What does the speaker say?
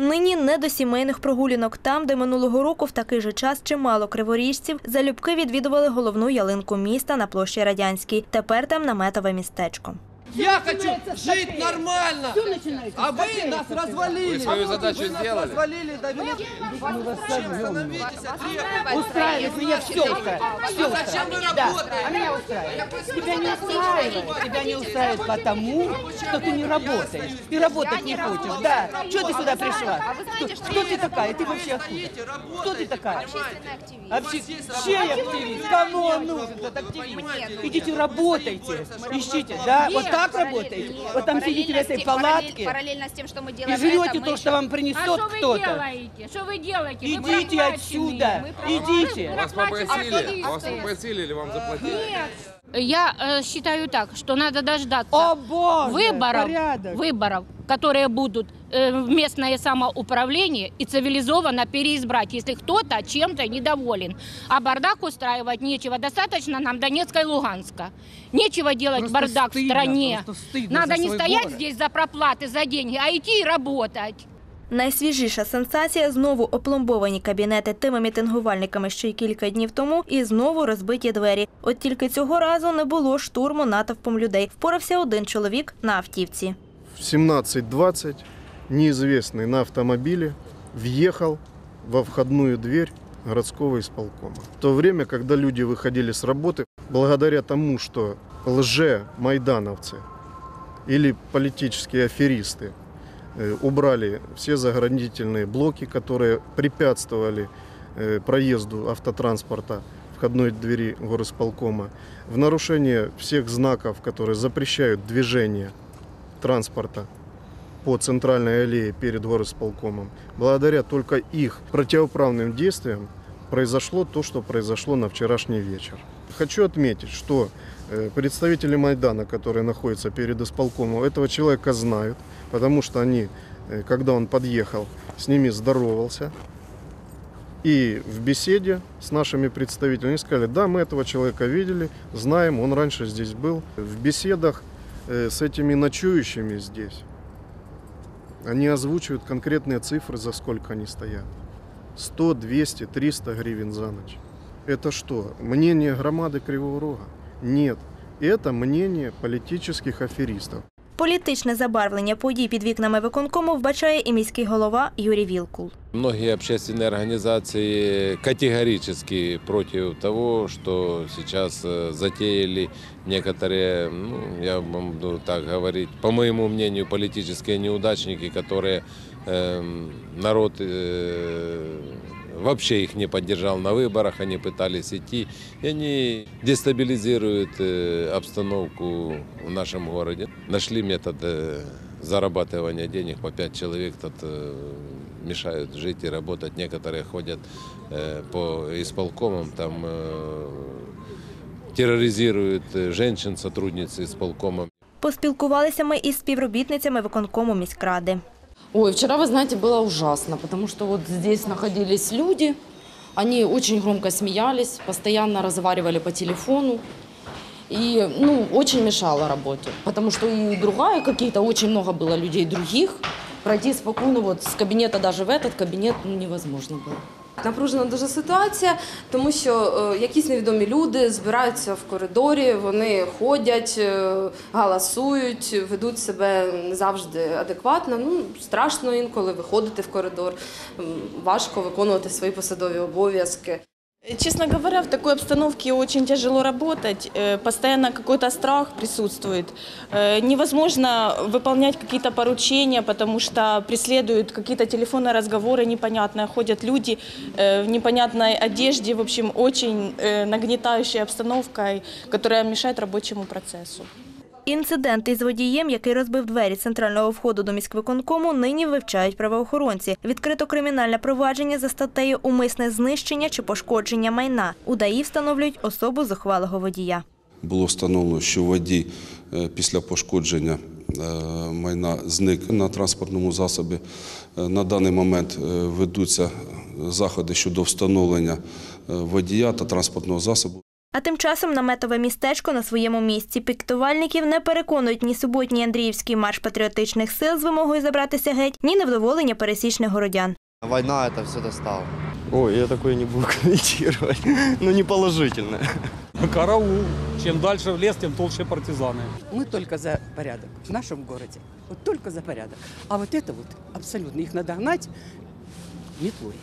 Нині не до сімейних прогулянок. Там, де минулого року в такий же час чимало криворіжців, залюбки відвідували головну ялинку міста на площі Радянській. Тепер там наметове містечко. Я хочу жить нормально, а вы нас развалили. Вы свою задачу Вы нас сделали? развалили, довели. Остановитесь, отъехали. Устраивает меня все устраивает. Все А зачем вы Да, работаете? а меня устраивает. Тебя не устраивает. Тебя не устраивает потому, что ты не работаешь. Ты работать не хочешь. Да. Что ты сюда пришла? Кто, кто ты такая? Ты вообще откуда? Кто ты такая? Общественный Чей активист? Кому он нужен, этот активист? Идите работайте. Ищите, да? Вот так работаете? Вот там сидите в этой палатке Параллельно с тем, что мы и делаем жрете это, то, мы что вам А принесет что вы кто-то. делаете? Что вы делаете? Вы Идите проплаченные. отсюда. Мы Идите. Вас попросили? Вас попросили или вам заплатили? Я э, считаю так, что надо дождаться О, Боже, выборов, порядок. выборов, которые будут э, в местное самоуправление и цивилизованно переизбрать, если кто-то чем-то недоволен. А бардак устраивать нечего. Достаточно нам Донецка и Луганска. Нечего делать Просто бардак стыдно, в стране. Надо не стоять город. здесь за проплаты, за деньги, а идти и работать. Найсвіжіша сенсація знову опломбовані кабінети тими мітингувальниками, що й кілька днів тому, і знову розбиті двері. От тільки цього разу не було штурму натовпом людей. Впорався один чоловік на автівці. в 17.20 неизвестный на автомобиле въехал во входную дверь городского исполкома. В то время, когда люди выходили с работы, благодаря тому, что лже-майдановцы или политические аферисты э, убрали все заградительные блоки, которые препятствовали э, проезду автотранспорта входной двери горосполкома, в нарушение всех знаков, которые запрещают движение транспорта по центральной аллее перед горосполкомом, благодаря только их противоправным действиям произошло то, что произошло на вчерашний вечер. Хочу отметить, что э, представители Майдана, которые находятся перед исполкомом, этого человека знают, потому что они, э, когда он подъехал, с ними здоровался. И в беседе с нашими представителями сказали, да, мы этого человека видели, знаем, он раньше здесь был. В беседах э, с этими ночующими здесь они озвучивают конкретные цифры, за сколько они стоят. 100, 200, 300 гривен за ночь. Это что, мнение громады Кривого Рога? Нет. Это мнение политических аферистов. Політичне забарвлення подій під вікнами виконкому вбачає і міський голова Юрій Вілкул. Многие общественные организации категорически против того, что сейчас э, затеяли некоторые, ну, я вам буду так говорить, по моему мнению, политические неудачники, которые эм, народ э, вообще их не поддержал на выборах, они пытались идти, и они дестабилизируют э, обстановку в нашем городе. Нашли метод э, зарабатывания денег по пять человек, тут э, мешают жить и работать. Некоторые ходят э, по исполкомам, там э, терроризируют э, женщин, сотрудниц исполкома. Поспілкувалися ми із співробітницями виконкому міськради. Ой, вчера, вы знаете, было ужасно, потому что вот здесь находились люди, они очень громко смеялись, постоянно разговаривали по телефону. И, ну, очень мешало работе, потому что и другая какие-то, очень много было людей других. Пройти спокойно вот с кабинета даже в этот кабинет ну, невозможно было. Напружена дуже ситуація, тому що е, якісь невідомі люди збираються в коридорі, вони ходять, е, галасують, ведуть себе не завжди адекватно. Ну страшно інколи виходити в коридор, важко виконувати свої посадові обов'язки. Честно говоря, в такой обстановке очень тяжело работать. Э, Постоянно какой-то страх присутствует. Э, Невозможно выполнять какие-то поручения, потому что преследуют какие-то телефонные разговоры непонятные. Ходят люди э, в непонятной одежде. В общем, очень э, нагнетающая обстановка, и- которая мешает рабочему процессу. Інцидент із водієм, який розбив двері центрального входу до міськвиконкому, нині вивчають правоохоронці. Відкрито кримінальне провадження за статтею умисне знищення чи пошкодження майна. У ДАІ встановлюють особу зухвалого водія. Було встановлено, що водій е, після пошкодження е, майна зник на транспортному засобі. Е, На даний момент ведуться заходи щодо встановлення водія та транспортного засобу. А тим часом наметове містечко на своєму місці піктувальників не переконують ні суботній Андріївський марш патріотичних сил з вимогою забратися геть, ні невдоволення пересічних городян. Война это все достала. Ой, я такое не буду комментировать. Ну, не положительно. Караул. Чем дальше в лес, тем толще партизаны. Мы только за порядок в нашем городе. Вот только за порядок. А вот это вот абсолютно их надо гнать метлой.